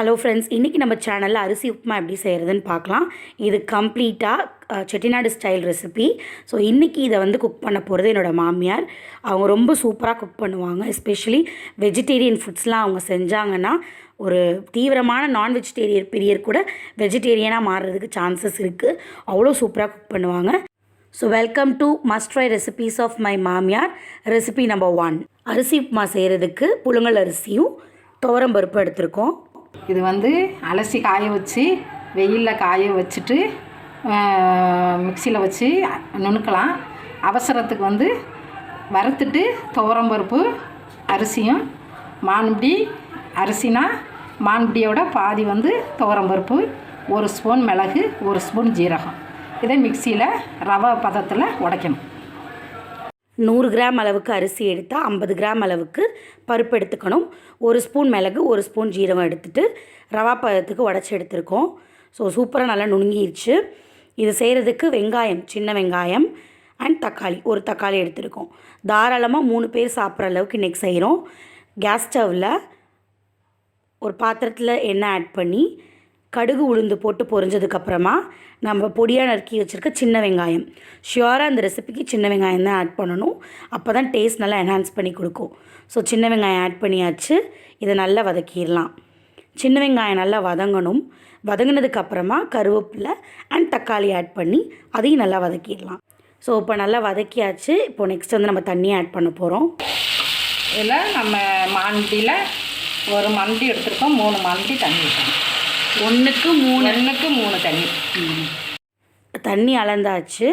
Hello friends இன்றைக்கி நம்ம சேனலில் அரிசி உப்புமா எப்படி செய்கிறதுன்னு பார்க்கலாம். இது கம்ப்ளீட்டாக செட்டிநாடு ஸ்டைல் ரெசிபி ஸோ இன்றைக்கி இதை வந்து குக் பண்ண போகிறது என்னோடய மாமியார். அவங்க ரொம்ப சூப்பராக குக் பண்ணுவாங்க. எஸ்பெஷலி வெஜிடேரியன் ஃபுட்ஸ்லாம் அவங்க செஞ்சாங்கன்னா ஒரு தீவிரமான நான் வெஜிடேரியன் பிரியர் கூட வெஜிடேரியனாக மாறுறதுக்கு சான்சஸ் இருக்குது அவ்வளோ சூப்பராக குக் பண்ணுவாங்க. So welcome to must try recipes of my மாமியார். ரெசிபி நம்பர் ஒன் அரிசி உப்புமா செய்கிறதுக்கு புழுங்கல் அரிசியும் துவரம் பருப்பு எடுத்திருக்கோம். இது வந்து அலசி காய வச்சு வெயிலில் காய வச்சுட்டு மிக்சியில் வச்சு நுணுக்கலாம். அவசரத்துக்கு வந்து வறுத்துட்டு துவரம் பருப்பு அரிசியும் மான்புடி அரிசினா மான்புடியோட பாதி வந்து துவரம் பருப்பு ஒரு ஸ்பூன் மிளகு ஒரு ஸ்பூன் ஜீரகம். இதை மிக்சியில் ரவை பதத்தில் உடைக்கணும். நூறு கிராம் அளவுக்கு அரிசி எடுத்தால் ஐம்பது கிராம் அளவுக்கு பருப்பு எடுத்துக்கணும். ஒரு ஸ்பூன் மிளகு ஒரு ஸ்பூன் ஜீரகம் எடுத்துகிட்டு ரவா பதத்துக்கு உடச்சி எடுத்திருக்கோம். ஸோ சூப்பராக நல்லா நுணுங்கிருச்சு. இது செய்கிறதுக்கு வெங்காயம் சின்ன வெங்காயம் அண்ட் தக்காளி. ஒரு தக்காளி எடுத்திருக்கோம். தாராளமாக மூணு பேர் சாப்பிட்ற அளவுக்கு இன்றைக்கி செய்கிறோம் கேஸ் ஸ்டவ்வில் ஒரு பாத்திரத்தில் எண்ணெய் ஆட் பண்ணி கடுகு உளுந்து போட்டு பொரிஞ்சதுக்கப்புறமா நம்ம பொடியாக நறுக்கி வச்சுருக்க சின்ன வெங்காயம். ஷியோராக அந்த ரெசிபிக்கு சின்ன வெங்காயம் தான் ஆட் பண்ணணும். அப்போ தான் டேஸ்ட் நல்லா என்ஹான்ஸ் பண்ணி கொடுக்கும். ஸோ சின்ன வெங்காயம் ஆட் பண்ணியாச்சு. இதை நல்லா வதக்கிடலாம். சின்ன வெங்காயம் நல்லா வதங்கணும். வதங்கினதுக்கப்புறமா கருவேப்பிலை அண்ட் தக்காளி ஆட் பண்ணி அதையும் நல்லா வதக்கிடலாம். ஸோ இப்போ நல்லா வதக்கியாச்சு. இப்போ நெக்ஸ்ட் வந்து நம்ம தண்ணி ஆட் பண்ண போகிறோம் இதில் நம்ம மான்பிடியில் ஒரு மண்டி எடுத்துருக்கோம். மூணு மண்டி தண்ணி ஊற்றணும் ஒன்றுக்கு மூணு. ஒன்றுக்கு மூணு தண்ணி. தண்ணி அளந்தாச்சு.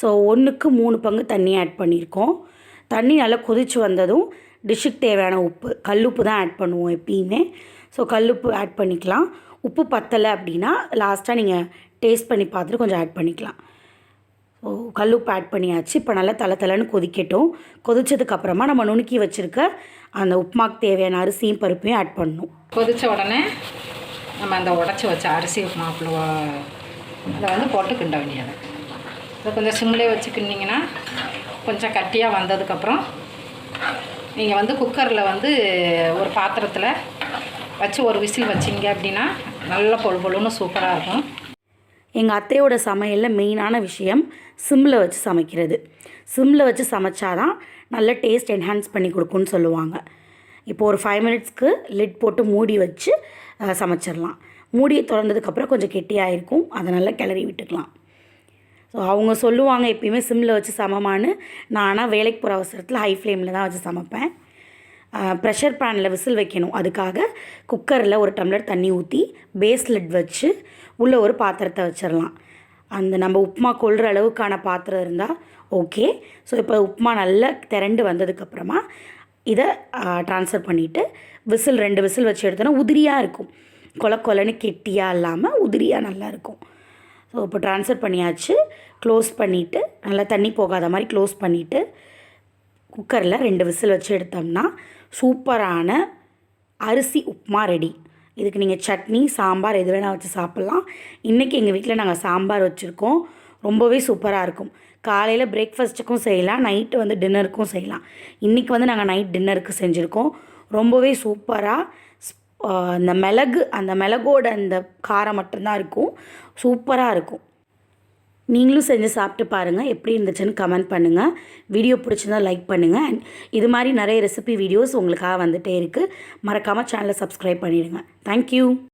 ஸோ ஒன்றுக்கு மூணு பங்கு தண்ணி ஆட் பண்ணியிருக்கோம். தண்ணி நல்லா கொதிச்சு வந்ததும் டிஷ்ஷுக்கு தேவையான உப்பு கல்லுப்பு தான் ஆட் பண்ணுவோம் எப்பயுமே. ஸோ கல்லுப்பு ஆட் பண்ணிக்கலாம். உப்பு பத்தலை அப்படின்னா லாஸ்ட்டாக நீங்கள் டேஸ்ட் பண்ணி பார்த்துட்டு கொஞ்சம் ஆட் பண்ணிக்கலாம். ஸோ கல்லுப்பு ஆட் பண்ணியாச்சு. இப்போ நல்லா தலை தலைன்னு கொதிக்கட்டும். கொதிச்சதுக்கப்புறமா நம்ம நுணுக்கி வச்சுருக்க அந்த உப்புமாக்கு தேவையான அரிசியும் பருப்பையும் ஆட் பண்ணணும். கொதித்த உடனே நம்ம அந்த உடச்சி வச்ச அரிசி மாப்பிள்ள அதை வந்து போட்டு கிண்ட வேண்டியது. இதை கொஞ்சம் சிம்லே வச்சு கிண்டிங்கன்னா கொஞ்சம் கட்டியாக வந்ததுக்கப்புறம் நீங்கள் வந்து குக்கரில் வந்து ஒரு பாத்திரத்தில் வச்சு ஒரு விசில் வச்சிங்க அப்படின்னா நல்ல பொழு பொழுன்னு சூப்பராக இருக்கும். எங்கள் அத்தையோட சமையலில் மெயினான விஷயம் சிம்மில் வச்சு சமைக்கிறது. சிம்மில் வச்சு சமைச்சாதான் நல்ல டேஸ்ட் என்ஹான்ஸ் பண்ணி கொடுக்குன்னு சொல்லுவாங்க. இப்போ ஒரு ஃபைவ் மினிட்ஸ்க்கு லிட் போட்டு மூடி வச்சு சமைச்சிடலாம். மூடியை திறந்ததுக்கப்புறம் கொஞ்சம் கெட்டியாக இருக்கும். அதை நல்லா கிளறி விட்டுக்கலாம். ஸோ அவங்க சொல்லுவாங்க எப்பயுமே சிம்மில் வச்சு சமமானு நான் ஆனால் வேலைக்கு போகிற அவசரத்தில் ஹை ஃப்ளேமில் தான் வச்சு சமைப்பேன். ப்ரெஷர் பேனில் விசில் வைக்கணும். அதுக்காக குக்கரில் ஒரு டம்ளர் தண்ணி ஊற்றி பேஸ் லிட் வச்சு உள்ளே ஒரு பாத்திரத்தை வச்சிடலாம். அந்த நம்ம உப்புமா கொள்கிற அளவுக்கான பாத்திரம் இருந்தால் ஓகே ஸோ இப்போ உப்புமா நல்லா திரண்டு வந்ததுக்கப்புறமா இதை ட்ரான்ஸ்ஃபர் பண்ணிவிட்டு விசில் ரெண்டு விசில் வச்சு எடுத்தோன்னா உதிரியாக இருக்கும். கொல கொலன்னு கெட்டியாக இல்லாமல் உதிரியாக நல்லாயிருக்கும் ஸோ இப்போ ட்ரான்ஸ்ஃபர் பண்ணியாச்சு. க்ளோஸ் பண்ணிவிட்டு நல்லா தண்ணி போகாத மாதிரி க்ளோஸ் பண்ணிவிட்டு குக்கரில் ரெண்டு விசில் வச்சு எடுத்தோம்னா சூப்பரான அரிசி உப்புமா ரெடி இதுக்கு நீங்கள் சட்னி சாம்பார் எது வேணால் வச்சு சாப்பிட்லாம். இன்றைக்கி எங்கள் வீட்டில் நாங்கள் சாம்பார் வச்சுருக்கோம். ரொம்பவே சூப்பராக இருக்கும். காலையில் பிரேக்ஃபாஸ்ட்டுக்கும் செய்யலாம் நைட்டு வந்து டின்னருக்கும் செய்யலாம். இன்றைக்கி வந்து நாங்கள் நைட் டின்னருக்கு செஞ்சுருக்கோம். ரொம்பவே சூப்பராக அந்த மிளகு அந்த மிளகோட அந்த காரம் மட்டும்தான் இருக்கும். சூப்பராக இருக்கும். நீங்களும் செஞ்சு சாப்பிட்டு பாருங்கள் எப்படி இருந்துச்சுன்னு கமெண்ட் பண்ணுங்கள் வீடியோ பிடிச்சிருந்தா லைக் பண்ணுங்கள் அண்ட் இது மாதிரி நிறைய ரெசிபி வீடியோஸ் உங்களுக்காக வந்துகிட்டே இருக்குது மறக்காமல் சேனலை சப்ஸ்கிரைப் பண்ணிடுங்க. தேங்க்யூ